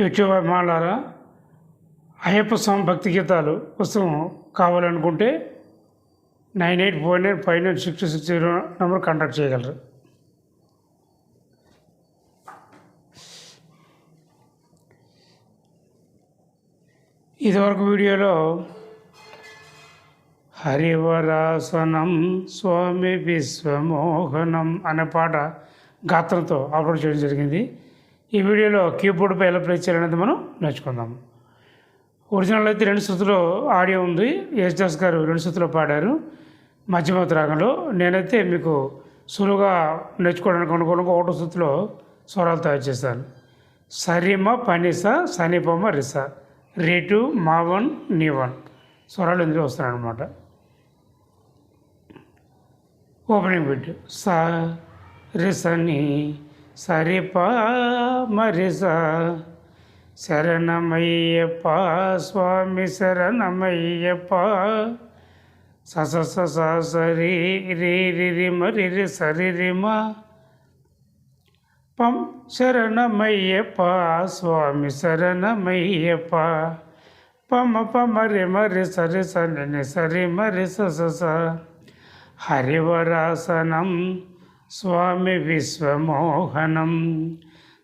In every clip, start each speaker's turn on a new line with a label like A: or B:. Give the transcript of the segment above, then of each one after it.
A: YouTube అభిమానులారా Ayyappa స్వామి భక్తి గీతాలు పుస్తకం కావాలనుకుంటే nine eight four nine five nine six six zero number contact చేయగలరు. ఇదివరకు వీడియోలో హరివరాసనం స్వామి విశ్వమోహనం అనే పాట గాత్రంతో అప్లోడ్ చేయడం జరిగింది. ఈ వీడియోలో కీబోర్డ్పై ఎలా ప్లే చేయాలనేది మనం నేర్చుకుందాం. ఒరిజినల్ అయితే రెండు శృతులు ఆడియో ఉంది. యశ్దాస్ గారు రెండు శృతులు పాడారు. మధ్యమత రాగంలో నేనైతే మీకు సులువుగా నేర్చుకోవడానికి అనుకూలంగా ఒకటో శృతిలో స్వరాలు తయారు చేశాను. సరిమ పనిస సనిపమ రిస. రేటు మావన్ నీవన్. స్వరాలు ఇందులో వస్తున్నాయి అనమాట ఓపెనింగ్ బిట్ స రిసని சரிபா மரிசா. சரணமையப்பா சுவாமி சரணமையப்பா. சசசசா சரி ரீ ரி மரி சரிரிமா பம் சரணமையப்பா சுவாமி சரணமையப்பா. பம பமரி மரி சரி சனி சரி மரி சசச ஹரிவராசனம். స్వామి విశ్వమోహనం.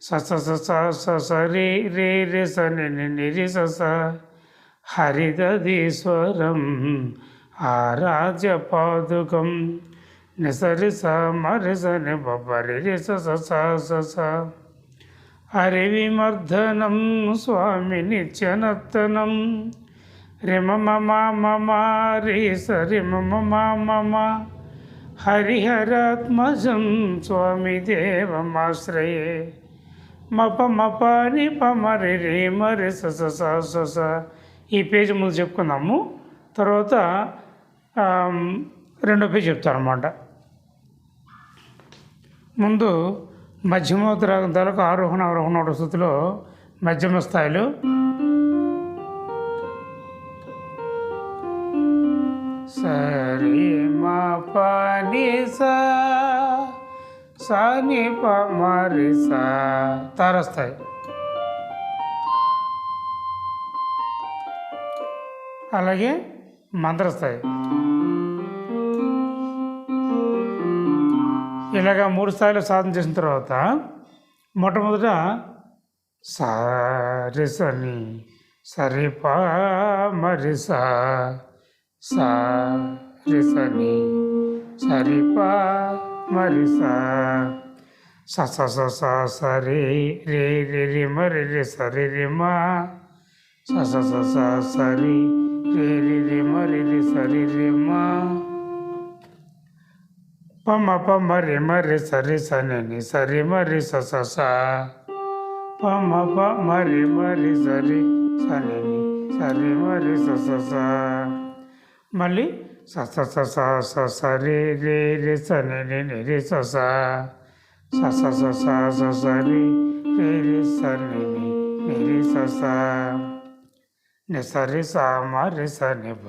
A: సస సస సస రే రే రే స నిరి సస హరిదీశ్వరం ఆరాధ్య పాదుకం. నిసరి స మరి స ని బరి స సస సస హరివిమర్ధనం స్వామి నిత్యనర్తనం. రిమ మమ మమ రి స రిమ మమ మమ హరిహరాత్మజం స్వామి దేవమాశ్రయే మప మప నిపమరి రేమరి సస సస ఈ పేజీ ముందు చెప్పుకుందాము. తర్వాత రెండో పేజీ చెప్తారన్నమాట. ముందు మధ్యమోత్తరాగం తాలూకు ఆరోహణ అవరోహణ స్థుతిలో మధ్యమ స్థాయిలో సరి మా పని సా సాని ప తారస్తాయి అలాగే మంత్రస్తాయి ఇలాగా మూడు స్థాయిలో సాధన చేసిన తర్వాత మొట్టమొదట సారిసని సరిపా మరి సా సా రిసని సరిపా మరి సా స స సరి రే రి రి మరి రి సరి రి మా స స స సరి రే రి రి మరి రి సరి రి మా పమ పమ రి మరి సరి సని సరి మరి స స స పమ పమ రి మరి సరి సని సరి మరి స స స మళ్ళీ స స స స స స రే రే రే స నే నే నే రే స స స స స స స స రే రే రే స నే నే నే రే స స నే స రే స మ రే స నే బ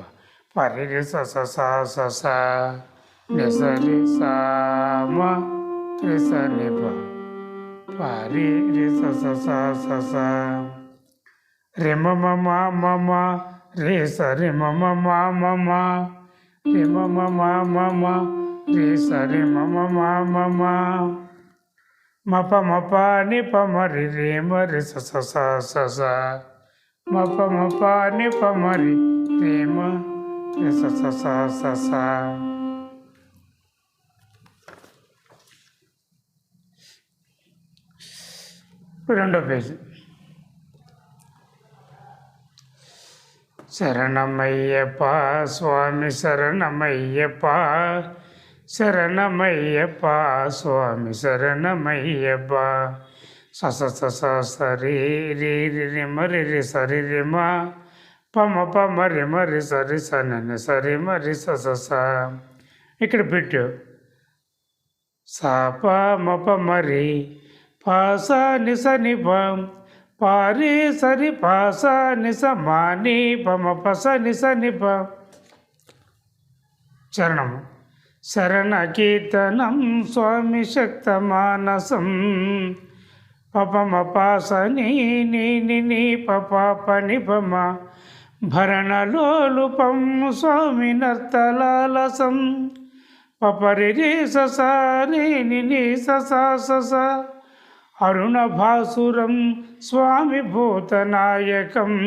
A: ప రే రే స స స స స నే స రే స మ రే స నే బ ప రే రే స స స స స రే మ మ మ మ మ రే సరి మమ మామ రే మమ మామ రే సరి మమ మామ మప మప ని మరి రే మరి స స స స స. మప మప ని ప మరి రే మ రే స స స స స. రెండో పేజీ. శరణమయ్యప్ప స్వామి శరణమయ్యప్ప శరణమయ్యప్ప స్వామి శరణమయ్యప్ప సస సస సరి రి రి మరి రి సరి రి మ పమ పమ రి మరి సరి సనని సరి మరి స స ఇక్కడ పెట్టు. సా ప మ ప మరి పా స ని స ని పం పారి సరి పాస నిస మాని పమ పస నిస నిప. చరణము. శరణ కీర్తనం స్వామి శక్త మానసం. పపమ పాస నీ నీ పపాప నిపమ భరణలోలుపం స్వామి నర్తలాలసం. పపరి ససారి ని ససా ససా అరుణభాసురం స్వామి భూతనాయకం.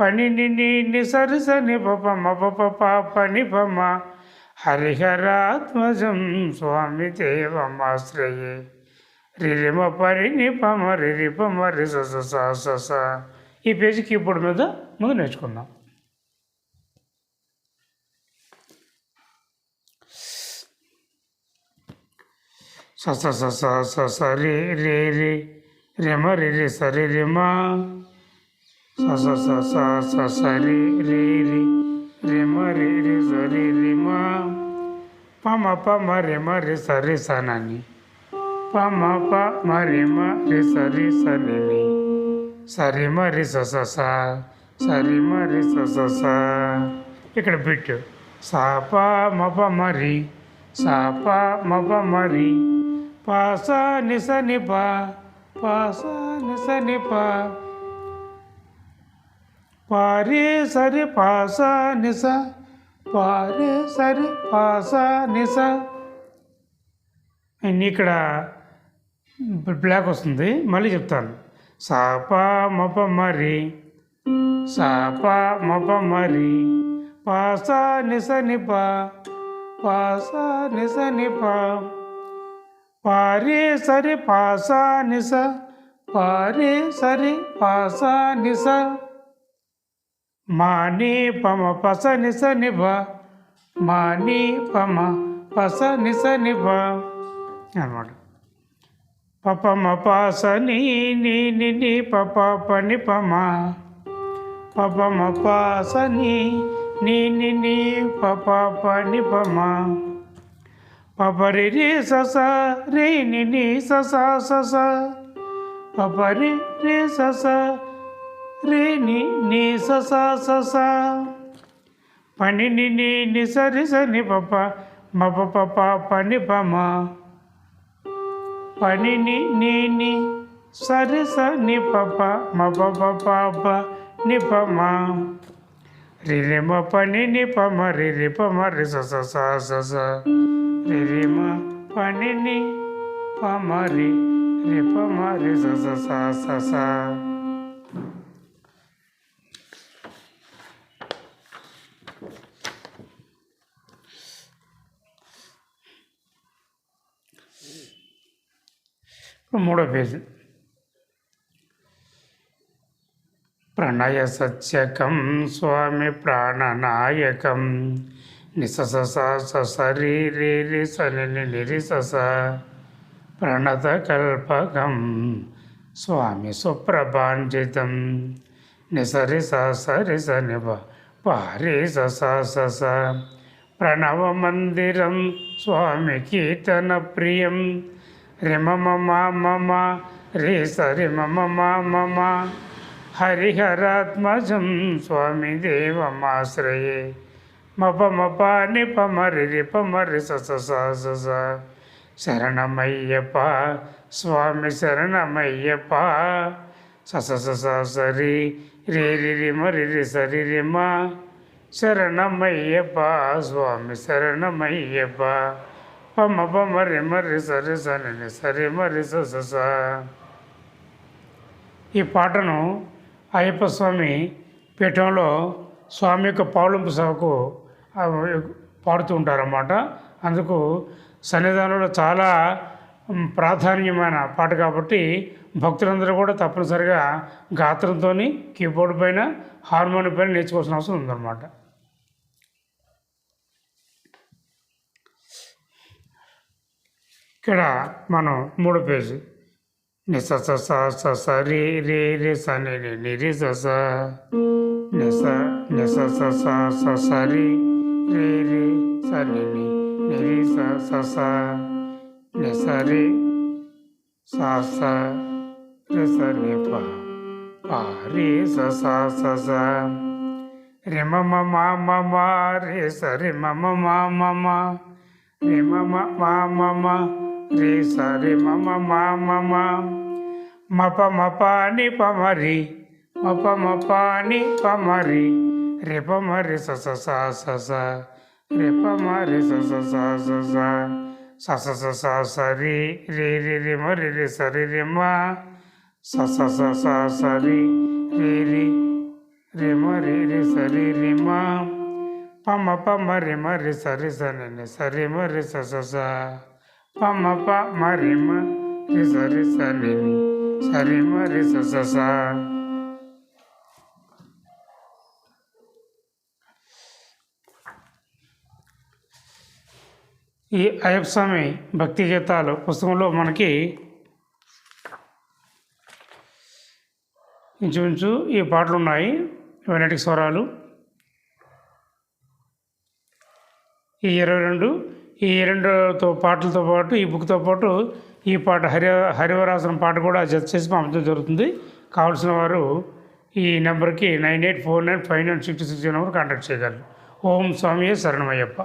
A: పనిని ని సరిస పపమ పప పని పమ. హరిహరాత్మజం స్వామి దేవమాశ్రయే. రిరిమ పరిని పమ రిరిపమ రిస రి ఈ పేజీ కీబోర్డ్ మీద ముందు నేర్చుకుందాం. స స స స స రే రే రే రి రే రే స రే రిమ స స స స స స రే రే రే రిమ రే రే స రే రిమ పమ పమ రిమ రే స రే స నని పమ పమ మరి రే స రే స ని స సరి రే స స స స సరి రే స స స ఇక్కడ బిట్ సా ప మ ప మరి సా ప మ ప మరి పాస నిస నిప పాస నిస నిప పారే సరి పాస నిస పారే సరి పాస నిస. ని అండ్ ఇక్కడ బ్లాక్ వస్తుంది మళ్ళీ చెప్తాను. సాప మప మరి సాప మప మరి పాస నిస నిప పాస నిస నిప పారే సరి పాసా నిస పారే సరి పాసా నిస మాని పమ పస నిస నిభ మాని పమ పస నిస నిభ. అనమాట పపమ పాస నీ నీ ని పప పని పమ. పపమ పాస నీ నీ ని పప పని పమ. పపరి రే సస రే ని సస సస. పపరి రే సస రే ని సస సస. పని ని ని సరి సని పప మప పప పని పమ. పనిని నీని సరి సని పప మప పప పాప ని పమ. రి రి మ పని ని పమ రి రి పమ రి స స స స స రి రి మ పని ని పమ రి రి పమ రి స స స స స మూడో పేజీ ప్రణయ సత్యకం స్వామి ప్రాణనాయకం నిసస సరి రి రి సని నిరి సస ప్రణతకల్పకం స్వామి సుప్రభాంజితం. నిసరి సరిస సరి సని పారి స స్వామి కీర్తన ప్రియం రిమ మమ మమ రే సరి మమ మమ హరిహరాత్మజం స్వామి దేవమాశ్రయే. మప మప నిపమరి రిపమరి రిప శరణమయ్యప్ప స్వామి శరణమయ్యప్ప. ససససరి స స స మరి సరి రిమ శరణమయ్యప్ప స్వామి శరణమయ్యప్ప. పమ పమ రి మరి సరి సని సరి మరి స. ఈ పాటను అయ్యప్ప స్వామి పీఠంలో స్వామి యొక్క పౌళంపు సభకు పాడుతూ ఉంటారన్నమాట. అందుకు సన్నిధానంలో చాలా ప్రాధాన్యమైన పాట కాబట్టి భక్తులందరూ కూడా తప్పనిసరిగా గాత్రంతో కీబోర్డ్ పైన హార్మోనియం పైన నేర్చుకోవాల్సిన అవసరం ఉందన్నమాట. ఇక్కడ మనం మూడో పేజీ. నిస స స స స రి రి రి స ని ని ని రి స స నిస నిస స స స స రి రి రి స ని ని ని రి స స స నిస రి స స రి స ని ప ప రి స స స స రి మ మ మ మ మ రి స రి మ మ మ మ మ రి మ మ మ మ మ రి స రి మ రే సరి మమ మా మమ మప మపాని పమరి మప మపాని పమరి రేప మరి సస సస రేప మరి సస సస సస సస సరి రే రే రే మరి రే సరి రే మా సస సస సరి రే రే రే మరి రే సరి రే మా పమ పమ రే మరి సరి సని సరి మరి సస పమప మరిమ రిస రిస లిమి సరిమ రిస ఈ అయ్యప్ప స్వామి భక్తి గీతాలు పుస్తకంలో మనకి ఇంచుమించు ఈ పాటలు ఉన్నాయి. వెనటి స్వరాలు. ఈ ఇరవై రెండు ఈ రెండుతో పాటలతో పాటు ఈ బుక్తో పాటు ఈ పాట హరి హరివరాసనం పాట కూడా జత చేసి పంపించడం జరుగుతుంది. కావాల్సిన వారు ఈ నెంబర్కి nine eight four nine five nine six six number contact చేయగలరు. ఓం స్వామియే శరణమయ్యప్ప.